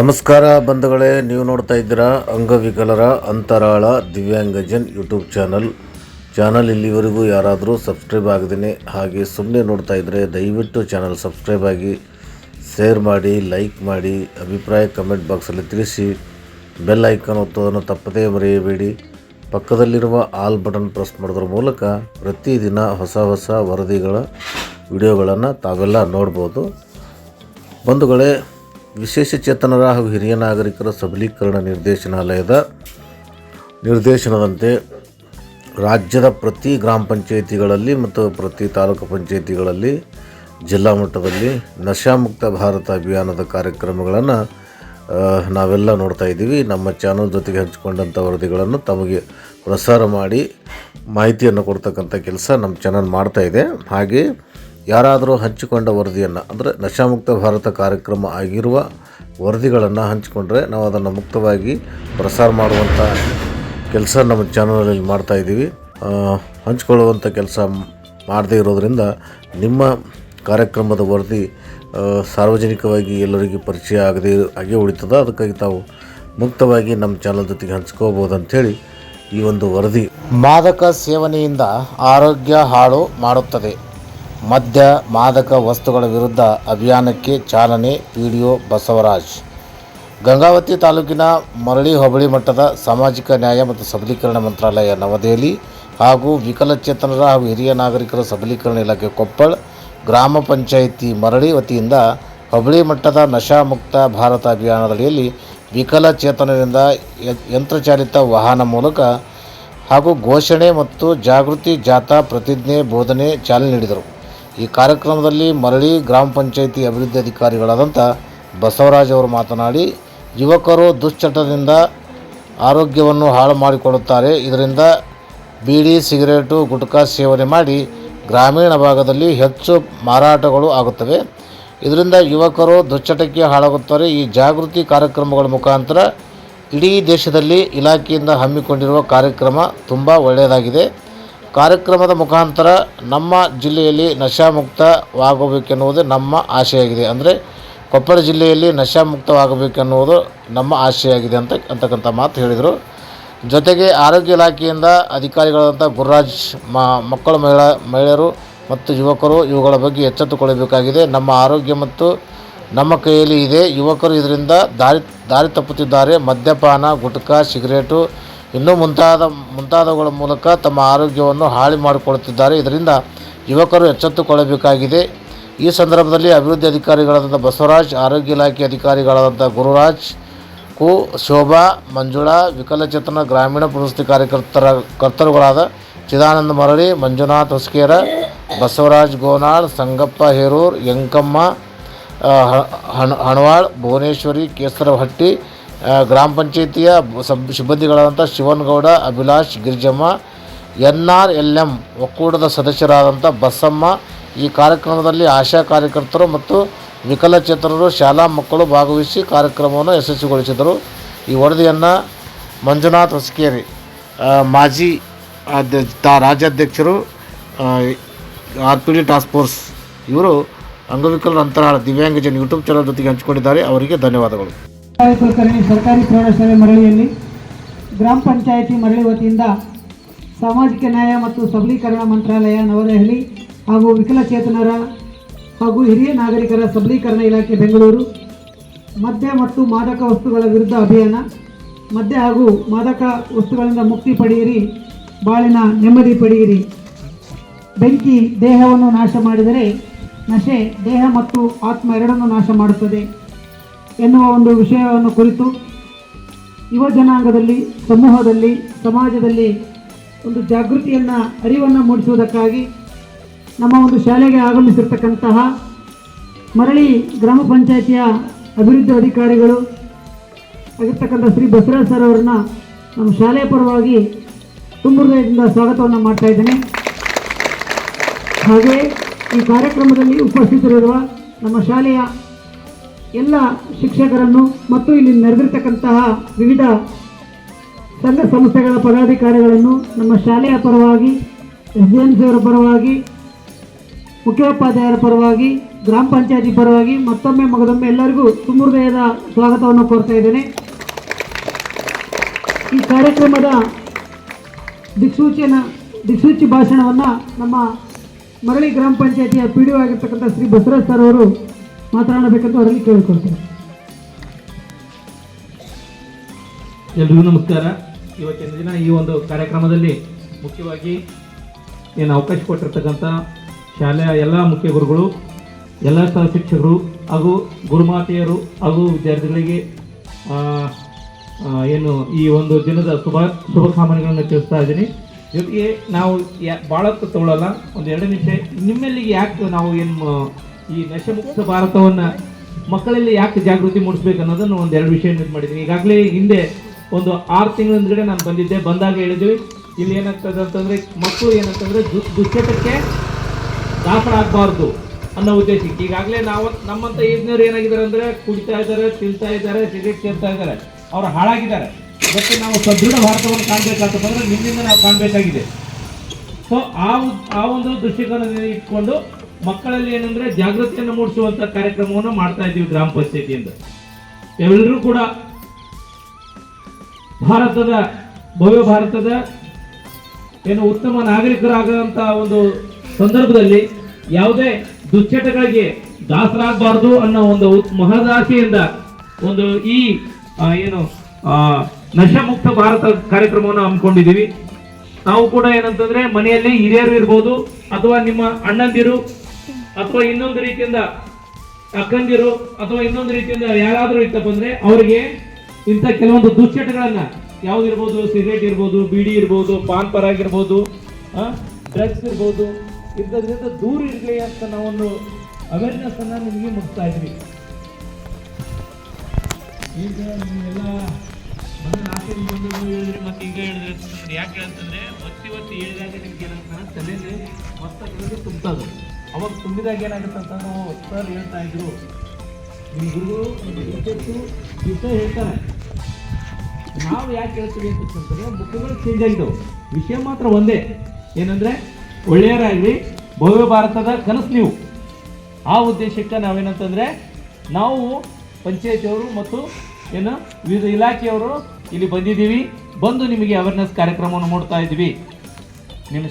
ನಮಸ್ಕಾರ ಬಂಧುಗಳೇ, ನೀವು ನೋಡ್ತಾ ಇದ್ದೀರಾ ಅಂಗವಿಕಲರ ಅಂತರಾಳ ದಿವ್ಯಾಂಗಜನ್ ಯೂಟ್ಯೂಬ್ ಚಾನಲ್. ಚಾನಲ್ ಇಲ್ಲಿವರೆಗೂ ಯಾರಾದರೂ ಸಬ್ಸ್ಕ್ರೈಬ್ ಆಗದೇ ಹಾಗೆ ಸುಮ್ಮನೆ ನೋಡ್ತಾ ಇದ್ದರೆ ದಯವಿಟ್ಟು ಚಾನಲ್ ಸಬ್ಸ್ಕ್ರೈಬ್ ಆಗಿ, ಶೇರ್ ಮಾಡಿ, ಲೈಕ್ ಮಾಡಿ, ಅಭಿಪ್ರಾಯ ಕಮೆಂಟ್ ಬಾಕ್ಸಲ್ಲಿ ತಿಳಿಸಿ, ಬೆಲ್ ಐಕಾನ್ ಒತ್ತೋದನ್ನು ತಪ್ಪದೇ ಮರೆಯಬೇಡಿ. ಪಕ್ಕದಲ್ಲಿರುವ ಆಲ್ ಬಟನ್ ಪ್ರೆಸ್ ಮಾಡೋದ್ರ ಮೂಲಕ ಪ್ರತಿದಿನ ಹೊಸ ಹೊಸ ವರದಿಗಳ, ವಿಡಿಯೋಗಳನ್ನು ತಾವೆಲ್ಲ ನೋಡ್ಬೋದು. ಬಂಧುಗಳೇ ವಿಶೇಷ ಚೇತನರ ಹಾಗೂ ಹಿರಿಯ ನಾಗರಿಕರ ಸಬಲೀಕರಣ ನಿರ್ದೇಶನಾಲಯದ ನಿರ್ದೇಶನದಂತೆ ರಾಜ್ಯದ ಪ್ರತಿ ಗ್ರಾಮ ಪಂಚಾಯಿತಿಗಳಲ್ಲಿ ಮತ್ತು ಪ್ರತಿ ತಾಲೂಕು ಪಂಚಾಯಿತಿಗಳಲ್ಲಿ ಜಿಲ್ಲಾ ಮಟ್ಟದಲ್ಲಿ ನಶಾಮುಕ್ತ ಭಾರತ ಅಭಿಯಾನದ ಕಾರ್ಯಕ್ರಮಗಳನ್ನು ನಾವೆಲ್ಲ ನೋಡ್ತಾ ಇದ್ದೀವಿ. ನಮ್ಮ ಚಾನಲ್ ಜೊತೆಗೆ ಹಂಚಿಕೊಂಡಂಥ ವರದಿಗಳನ್ನು ತಮಗೆ ಪ್ರಸಾರ ಮಾಡಿ ಮಾಹಿತಿಯನ್ನು ಕೊಡ್ತಕ್ಕಂಥ ಕೆಲಸ ನಮ್ಮ ಚಾನಲ್ ಮಾಡ್ತಾ ಇದೆ. ಹಾಗೆ ಯಾರಾದರೂ ಹಂಚಿಕೊಂಡ ವರದಿಯನ್ನು ಅಂದರೆ ನಶಾಮುಕ್ತ ಭಾರತ ಕಾರ್ಯಕ್ರಮ ಆಗಿರುವ ವರದಿಗಳನ್ನು ಹಂಚಿಕೊಂಡ್ರೆ ನಾವು ಅದನ್ನು ಮುಕ್ತವಾಗಿ ಪ್ರಸಾರ ಮಾಡುವಂಥ ಕೆಲಸ ನಮ್ಮ ಚಾನಲಲ್ಲಿ ಮಾಡ್ತಾ ಇದ್ದೀವಿ. ಆ, ಹಂಚಿಕೊಳ್ಳುವಂಥ ಕೆಲಸ ಮಾಡದೇ ಇರೋದರಿಂದ ನಿಮ್ಮ ಕಾರ್ಯಕ್ರಮದ ವರದಿ ಸಾರ್ವಜನಿಕವಾಗಿ ಎಲ್ಲರಿಗೂ ಪರಿಚಯ ಆಗದೇ ಆಗೇ ಉಳಿತದ. ಅದಕ್ಕಾಗಿ ತಾವು ಮುಕ್ತವಾಗಿ ನಮ್ಮ ಚಾನಲ್ ಜೊತೆಗೆ ಹಂಚ್ಕೋಬೋದು ಅಂಥೇಳಿ ಈ ಒಂದು ವರದಿ. ಮಾದಕ ಸೇವನೆಯಿಂದ ಆರೋಗ್ಯ ಹಾಳು ಮಾಡುತ್ತದೆ. ಮದ್ಯ ಮಾದಕ ವಸ್ತುಗಳ ವಿರುದ್ಧ ಅಭಿಯಾನಕ್ಕೆ ಚಾಲನೆ P D O Basavaraj. Gangavathi ತಾಲೂಕಿನ ಮರಳಿ ಹೋಬಳಿ ಮಟ್ಟದ ಸಾಮಾಜಿಕ ನ್ಯಾಯ ಮತ್ತು ಸಬಲೀಕರಣ ಮಂತ್ರಾಲಯ ನವದೆಹಲಿ ಹಾಗೂ ವಿಕಲಚೇತನರ ಹಾಗೂ ಹಿರಿಯ ನಾಗರಿಕರ ಸಬಲೀಕರಣ ಇಲಾಖೆ ಕೊಪ್ಪಳ ಗ್ರಾಮ ಪಂಚಾಯಿತಿ ಮರಳಿ ವತಿಯಿಂದ ಹೋಬಳಿ ಮಟ್ಟದ ನಶಾಮುಕ್ತ ಭಾರತ ಅಭಿಯಾನದಡಿಯಲ್ಲಿ ವಿಕಲಚೇತನರಿಂದ ಯಂತ್ರಚಾಲಿತ ವಾಹನ ಮೂಲಕ ಹಾಗೂ ಘೋಷಣೆ ಮತ್ತು ಜಾಗೃತಿ ಜಾಥಾ ಪ್ರತಿಜ್ಞೆ ಬೋಧನೆ ಚಾಲನೆ ನೀಡಿದರು. ಈ ಕಾರ್ಯಕ್ರಮದಲ್ಲಿ ಮರಳಿ ಗ್ರಾಮ ಪಂಚಾಯಿತಿ ಅಭಿವೃದ್ಧಿ ಅಧಿಕಾರಿಗಳಾದಂಥ ಬಸವರಾಜ್ ಅವರು ಮಾತನಾಡಿ, ಯುವಕರು ದುಶ್ಚಟದಿಂದ ಆರೋಗ್ಯವನ್ನು ಹಾಳು ಮಾಡಿಕೊಳ್ಳುತ್ತಾರೆ. ಇದರಿಂದ ಬೀಡಿ, ಸಿಗರೇಟು, ಗುಟ್ಕಾ ಸೇವನೆ ಮಾಡಿ ಗ್ರಾಮೀಣ ಭಾಗದಲ್ಲಿ ಹೆಚ್ಚು ಮಾರಾಟಗಳು ಆಗುತ್ತವೆ. ಇದರಿಂದ ಯುವಕರು ದುಶ್ಚಟಕ್ಕೆ ಹಾಳಾಗುತ್ತಾರೆ. ಈ ಜಾಗೃತಿ ಕಾರ್ಯಕ್ರಮಗಳ ಮುಖಾಂತರ ಇಡೀ ದೇಶದಲ್ಲಿ ಇಲಾಖೆಯಿಂದ ಹಮ್ಮಿಕೊಂಡಿರುವ ಕಾರ್ಯಕ್ರಮ ತುಂಬ ಒಳ್ಳೆಯದಾಗಿದೆ. ಕಾರ್ಯಕ್ರಮದ ಮುಖಾಂತರ ನಮ್ಮ ಜಿಲ್ಲೆಯಲ್ಲಿ ನಶಾಮುಕ್ತವಾಗಬೇಕೆನ್ನುವುದು ನಮ್ಮ ಆಶೆಯಾಗಿದೆ. ಅಂದರೆ ಕೊಪ್ಪಳ ಜಿಲ್ಲೆಯಲ್ಲಿ ನಶಾಮುಕ್ತವಾಗಬೇಕೆನ್ನುವುದು ನಮ್ಮ ಆಶೆಯಾಗಿದೆ ಅಂತ ಅಂತಕ್ಕಂಥ ಮಾತು ಹೇಳಿದರು. ಜೊತೆಗೆ ಆರೋಗ್ಯ ಇಲಾಖೆಯಿಂದ ಅಧಿಕಾರಿಗಳಾದಂಥ ಗುರುರಾಜ್ ಮಕ್ಕಳು ಮಹಿಳಾ, ಮಹಿಳೆಯರು ಮತ್ತು ಯುವಕರು ಇವುಗಳ ಬಗ್ಗೆ ಎಚ್ಚೆತ್ತುಕೊಳ್ಳಬೇಕಾಗಿದೆ. ನಮ್ಮ ಆರೋಗ್ಯ ಮತ್ತು ನಮ್ಮ ಕೈಯಲ್ಲಿ ಇದೆ. ಯುವಕರು ಇದರಿಂದ ದಾರಿ ದಾರಿ ತಪ್ಪುತ್ತಿದ್ದಾರೆ. ಮದ್ಯಪಾನ, ಗುಟ್ಕಾ, ಸಿಗರೇಟು ಇನ್ನೂ ಮುಂತಾದ ಮುಂತಾದವುಗಳ ಮೂಲಕ ತಮ್ಮ ಆರೋಗ್ಯವನ್ನು ಹಾಳು ಮಾಡಿಕೊಳ್ಳುತ್ತಿದ್ದಾರೆ ಇದರಿಂದ ಯುವಕರು ಎಚ್ಚೆತ್ತುಕೊಳ್ಳಬೇಕಾಗಿದೆ. ಈ ಸಂದರ್ಭದಲ್ಲಿ ಅಭಿವೃದ್ಧಿ ಅಧಿಕಾರಿಗಳಾದಂಥ ಬಸವರಾಜ್, ಆರೋಗ್ಯ ಇಲಾಖೆ ಅಧಿಕಾರಿಗಳಾದಂಥ ಗುರುರಾಜ್ ಕು ಶೋಭಾ, ಮಂಜುಳಾ, ವಿಕಲಚೇತನ ಗ್ರಾಮೀಣ ಪುನಸ್ತಿ ಕಾರ್ಯಕರ್ತರ ಕರ್ತರುಗಳಾದ ಚಿದಾನಂದ ಮರಳಿ, ಮಂಜುನಾಥ್ ಹೊಸ್ಕೇರ, ಬಸವರಾಜ್ ಗೋನಾಳ್, ಸಂಗಪ್ಪ ಹೇರೂರ್ ಯಂಕಮ್ಮ ಹಣ್, ಹಣ, ಹಣವಾಳ್, ಭುವನೇಶ್ವರಿ, ಕೇಸರಹಟ್ಟಿ ಗ್ರಾಮ ಪಂಚಾಯಿತಿಯ sub ಸಿಬ್ಬಂದಿಗಳಾದಂಥ Shivanagouda, Abhilash, Girijamma, N R L M ಒಕ್ಕೂಟದ ಸದಸ್ಯರಾದಂಥ ಬಸಮ್ಮ ಈ ಕಾರ್ಯಕ್ರಮದಲ್ಲಿ ಆಶಾ ಕಾರ್ಯಕರ್ತರು ಮತ್ತು ವಿಕಲಚೇತನರು, ಶಾಲಾ ಮಕ್ಕಳು ಭಾಗವಹಿಸಿ ಕಾರ್ಯಕ್ರಮವನ್ನು ಯಶಸ್ವಿಗೊಳಿಸಿದರು. ಈ ವರದಿಯನ್ನು ಮಂಜುನಾಥ್ ಹೊಸಕೇರಿ ಮಾಜಿ ರಾಜ್ಯಾಧ್ಯಕ್ಷರು R P D task force ಇವರು ಅಂಗವಿಕಲರ ಅಂತರಾಳ ದಿವ್ಯಾಂಗಜನ್ ಯೂಟ್ಯೂಬ್ ಚಾನಲ್ ಜೊತೆಗೆ ಹಂಚಿಕೊಂಡಿದ್ದಾರೆ. ಅವರಿಗೆ ಧನ್ಯವಾದಗಳು. ಕುಲಕರ್ಣಿ ಸರ್ಕಾರಿ ಪ್ರೌಢಶಾಲೆ ಮರಳಿಯಲ್ಲಿ ಗ್ರಾಮ ಪಂಚಾಯಿತಿ ಮರಳಿ ವತಿಯಿಂದ ಸಾಮಾಜಿಕ ನ್ಯಾಯ ಮತ್ತು ಸಬಲೀಕರಣ ಮಂತ್ರಾಲಯ ನವದೆಹಲಿ ಹಾಗೂ ವಿಕಲಚೇತನರ ಹಾಗೂ ಹಿರಿಯ ನಾಗರಿಕರ ಸಬಲೀಕರಣ ಇಲಾಖೆ ಬೆಂಗಳೂರು, ಮದ್ಯ ಮತ್ತು ಮಾದಕ ವಸ್ತುಗಳ ವಿರುದ್ಧ ಅಭಿಯಾನ, ಮದ್ಯ ಹಾಗೂ ಮಾದಕ ವಸ್ತುಗಳಿಂದ ಮುಕ್ತಿ ಪಡೆಯಿರಿ, ಬಾಳಿನ ನೆಮ್ಮದಿ ಪಡೆಯಿರಿ. ಬೆಂಕಿ ದೇಹವನ್ನು ನಾಶ ಮಾಡಿದರೆ ನಶೆ, ದೇಹ ಮತ್ತು ಆತ್ಮ ಎರಡನ್ನು ನಾಶ ಮಾಡುತ್ತದೆ. ಎನ್ನುವ ಒಂದು ವಿಷಯವನ್ನು ಕುರಿತು ಯುವ ಜನಾಂಗದಲ್ಲಿ, ಸಮೂಹದಲ್ಲಿ, ಸಮಾಜದಲ್ಲಿ ಒಂದು ಜಾಗೃತಿಯನ್ನು, ಅರಿವನ್ನು ಮೂಡಿಸುವುದಕ್ಕಾಗಿ ನಮ್ಮ ಒಂದು ಶಾಲೆಗೆ ಆಗಮಿಸಿರ್ತಕ್ಕಂತಹ ಮರಳಿ ಗ್ರಾಮ ಪಂಚಾಯಿತಿಯ ಅಭಿವೃದ್ಧಿ ಅಧಿಕಾರಿಗಳು ಆಗಿರ್ತಕ್ಕಂಥ ಶ್ರೀ ಬಸವರಾಜ್ ಸರ್ ಅವರನ್ನ ನಮ್ಮ ಶಾಲೆಯ ಪರವಾಗಿ ತುಂಬ ಹೃದಯದಿಂದ ಸ್ವಾಗತವನ್ನು ಮಾಡ್ತಾ ಇದ್ದೇನೆ. ಹಾಗೆಯೇ ಈ ಕಾರ್ಯಕ್ರಮದಲ್ಲಿ ಉಪಸ್ಥಿತರಿರುವ ನಮ್ಮ ಶಾಲೆಯ ಎಲ್ಲ ಶಿಕ್ಷಕರನ್ನು ಮತ್ತು ಇಲ್ಲಿ ನೆರೆದಿರ್ತಕ್ಕಂತಹ ವಿವಿಧ ಸಂಘ ಸಂಸ್ಥೆಗಳ ಪದಾಧಿಕಾರಿಗಳನ್ನು ನಮ್ಮ ಶಾಲೆಯ ಪರವಾಗಿ ಎಸ್ ಡಿ ಎಂ ಸಿಯವರ ಪರವಾಗಿ, ಮುಖ್ಯೋಪಾಧ್ಯಾಯರ ಪರವಾಗಿ, ಗ್ರಾಮ ಪಂಚಾಯತಿ ಪರವಾಗಿ ಮತ್ತೊಮ್ಮೆ ಮಗದೊಮ್ಮೆ ಎಲ್ಲರಿಗೂ ಸುಮೃದಯದ ಸ್ವಾಗತವನ್ನು ಕೋರ್ತಾ ಇದ್ದೇನೆ. ಈ ಕಾರ್ಯಕ್ರಮದ ದಿಕ್ಸೂಚಿನ ದಿಕ್ಸೂಚಿ ಭಾಷಣವನ್ನು ನಮ್ಮ ಮರಳಿ ಗ್ರಾಮ ಪಂಚಾಯತಿಯ P D Shri Basavaraj sir ಅವರು ಮಾತನಾಡಬೇಕಂತ ಅವರಲ್ಲಿ ಕೇಳಿಕೊಳ್ತೇನೆ. ಎಲ್ರಿಗೂ ನಮಸ್ಕಾರ. ಇವತ್ತಿನ ದಿನ ಈ ಒಂದು ಕಾರ್ಯಕ್ರಮದಲ್ಲಿ ಮುಖ್ಯವಾಗಿ ಏನು ಅವಕಾಶ ಕೊಟ್ಟಿರ್ತಕ್ಕಂಥ ಶಾಲೆಯ ಎಲ್ಲ ಮುಖ್ಯ ಗುರುಗಳು, ಎಲ್ಲ ಸಹ ಶಿಕ್ಷಕರು ಹಾಗೂ ಗುರುಮಾತೆಯರು ಹಾಗೂ ವಿದ್ಯಾರ್ಥಿಗಳಿಗೆ ಏನು ಈ ಒಂದು ದಿನದ ಶುಭ ಶುಭ ಕಾಮನೆಗಳನ್ನು ತಿಳಿಸ್ತಾ ಇದ್ದೀನಿ. ಜೊತೆಗೆ ನಾವು ಯಾ ಭಾಳ ತಗೊಳ್ಳಲ್ಲ ಒಂದು ಎರಡು ನಿಮಿಷ ನಿಮ್ಮಲ್ಲಿಗೆ ಯಾಕೆ ನಾವು ಏನು ಈ ನಶಮುಕ್ತ ಭಾರತವನ್ನು ಮಕ್ಕಳಲ್ಲಿ ಯಾಕೆ ಜಾಗೃತಿ ಮೂಡಿಸ್ಬೇಕು ಅನ್ನೋದನ್ನು ಒಂದು ಎರಡು ವಿಷಯ ಮಾಡಿದ್ದೀನಿ ಈಗಾಗಲೇ ಹಿಂದೆ ಒಂದು ಆರು ತಿಂಗಳ ಹಿಂದ್ಗಡೆ ನಾನು ಬಂದಿದ್ದೆ, ಬಂದಾಗ ಹೇಳಿದ್ವಿ. ಇಲ್ಲಿ ಏನಾಗ್ತದೆ ಅಂತಂದ್ರೆ ಮಕ್ಕಳು ಏನಂತಂದ್ರೆ ದು- ದಾಸರ ದಾಸರಾಗಬಾರ್ದು ಅನ್ನೋ ಉದ್ದೇಶಕ್ಕೆ. ಈಗಾಗಲೇ ನಾವು ನಮ್ಮಂತ ಏಜ್ನವ್ರು ಏನಾಗಿದ್ದಾರೆ ಅಂದ್ರೆ ಕುಡಿತಾ ಇದ್ದಾರೆ, ತಿಂತಾ ಇದ್ದಾರೆ ಸಿಗರೇಟ್ ಸೇರ್ತಾ ಇದ್ದಾರೆ. ಅವ್ರು ಹಾಳಾಗಿದ್ದಾರೆ. ಮತ್ತೆ ನಾವು ಸದೃಢ ಭಾರತವನ್ನು ಕಾಣಬೇಕಾಗ್ತದೆ ಅಂದ್ರೆ ನಿಮ್ಮಿಂದ ನಾವು ಕಾಣಬೇಕಾಗಿದೆ. ಸೊ ಆ ಆ ಒಂದು ದೃಷ್ಟಿಕೋನದಿಂದ ಇಟ್ಕೊಂಡು ಮಕ್ಕಳಲ್ಲಿ ಏನಂದ್ರೆ ಜಾಗೃತಿಯನ್ನು ಮೂಡಿಸುವಂತ ಕಾರ್ಯಕ್ರಮವನ್ನು ಮಾಡ್ತಾ ಇದ್ದೀವಿ ಗ್ರಾಮ ಪಂಚಾಯತಿಯಿಂದ. ಎಲ್ಲರೂ ಕೂಡ ಭಾರತದ, ಭವ್ಯ ಭಾರತದ ಏನು ಉತ್ತಮ ನಾಗರಿಕರಾಗಂತ ಒಂದು ಸಂದರ್ಭದಲ್ಲಿ ಯಾವುದೇ ದುಶ್ಚಟಗಳಿಗೆ ದಾಸರಾಗಬಾರ್ದು ಅನ್ನೋ ಒಂದು ಮಹದಾಸೆಯಿಂದ ಒಂದು ಈ ಏನು ನಶಾಮುಕ್ತ ಭಾರತ ಕಾರ್ಯಕ್ರಮವನ್ನು ಹಮ್ಮಿಕೊಂಡಿದ್ದೀವಿ. ನಾವು ಕೂಡ ಏನಂತಂದ್ರೆ ಮನೆಯಲ್ಲಿ ಹಿರಿಯರು ಇರ್ಬೋದು ಅಥವಾ ನಿಮ್ಮ ಅಣ್ಣಂದಿರು ಅಥವಾ ಇನ್ನೊಂದು ರೀತಿಯಿಂದ ಅಕ್ಕಂದಿರು ಅಥವಾ ಇನ್ನೊಂದು ರೀತಿಯಿಂದ ಯಾರಾದರೂ ಇತ್ತಪ್ಪ ಅಂದ್ರೆ ಅವರಿಗೆ ಇಂಥ ಕೆಲವೊಂದು ದುಶ್ಚಟಗಳನ್ನ ಯಾವ್ದಿರ್ಬೋದು ಸಿಗರೇಟ್ ಇರ್ಬೋದು, ಬೀಡಿ ಇರ್ಬೋದು, ಪಾನ್ ಪರ ಆಗಿರ್ಬೋದು ಡ್ರಗ್ಸ್ ಇರ್ಬೋದು ಇದ್ದರಿಂದ ದೂರ ಇರಲಿ ಅಂತ ನಾವೊಂದು ಅವೇರ್ನೆಸ್ ಅನ್ನ ನಿಮಗೆ ಮುಗಿಸ್ತಾ ಇದ್ವಿ. ಈಗ ನೀವೆಲ್ಲ ಹೇಳಿದ್ರಿ ಮತ್ತೆ ಈಗ ಹೇಳಿದ್ರೆ ಯಾಕೆ ಅಂತಂದ್ರೆ ಒತ್ತಿ ಒತ್ತಿ ಹೇಳಿದಾಗ ನಿಮ್ಗೆ ಏನಾಗ್ತಾನೆ ತಲೆಯಲ್ಲಿ ಮತ್ತೆ ತುಂಬ್ತದೆ ಅವಾಗ ತುಂಬಿದಾಗ ಏನಾಗುತ್ತೆ ಅಂತಂದ್ರೆ ನಾವು ಸರ್ ಹೇಳ್ತಾ ಇದ್ರು. ನಿಮ್ಮ ಗುರುಗಳು ನಿಮ್ಮ ವಿಷಯ ಹೇಳ್ತಾರೆ. ನಾವು ಯಾಕೆ ಹೇಳ್ತೀವಿ ಅಂತಂದ್ರೆ ಬುಕ್ಗಳು ಚೇಂಜ್ ಆಗಿದ್ದವು ವಿಷಯ ಮಾತ್ರ ಒಂದೇ. ಏನಂದ್ರೆ, ಒಳ್ಳೆಯರಾಗ್ಲಿ, ಭವ್ಯ ಭಾರತದ ಕನಸು ನೀವು. ಆ ಉದ್ದೇಶಕ್ಕೆ ನಾವೇನಂತಂದ್ರೆ, ನಾವು ಪಂಚಾಯತಿಯವರು ಮತ್ತು ಏನು, ವಿವಿಧ ಇಲಾಖೆಯವರು ಇಲ್ಲಿ ಬಂದಿದ್ದೀವಿ. ಬಂದು ನಿಮಗೆ ಅವೇರ್ನೆಸ್ ಕಾರ್ಯಕ್ರಮವನ್ನು ಮಾಡ್ತಾ ಇದ್ದೀವಿ. ನಿಮ್ಮ